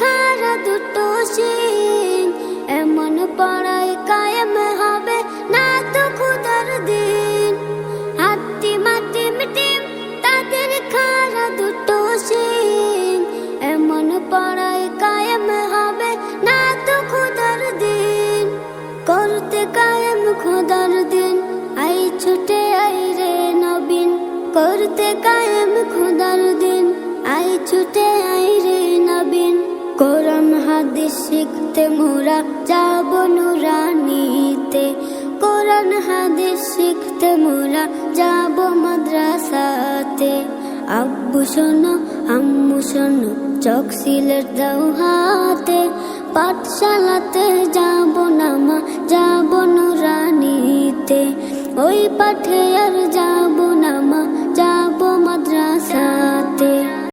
খারা দুটো সিং এমন পড়াই কায়েম হবে না তো খুদার দিন। হাতি মাটি মিটিম তাদের খারা দুটো সিং এমন পড়াই কায়েম হবে না তো খুদার দিন। করতে কায়েম খোদার দিন, আই ছুটে আই রে নবীন। করতে কায়েম খোদার দিন, আই ছুটে আই রে কোরআন হাদিস শিখতে মোরা যাব নুরানিতে। কোরআন হাদিস শিখতে মোরা যাব মাদ্রাসাতে। আব্বু শোনো, আম্মু শোনো চক সিলেট দাও হাতে। পাঠশালাতে যাব না মা, যাব নুরানিতে। ওই পাঠে আর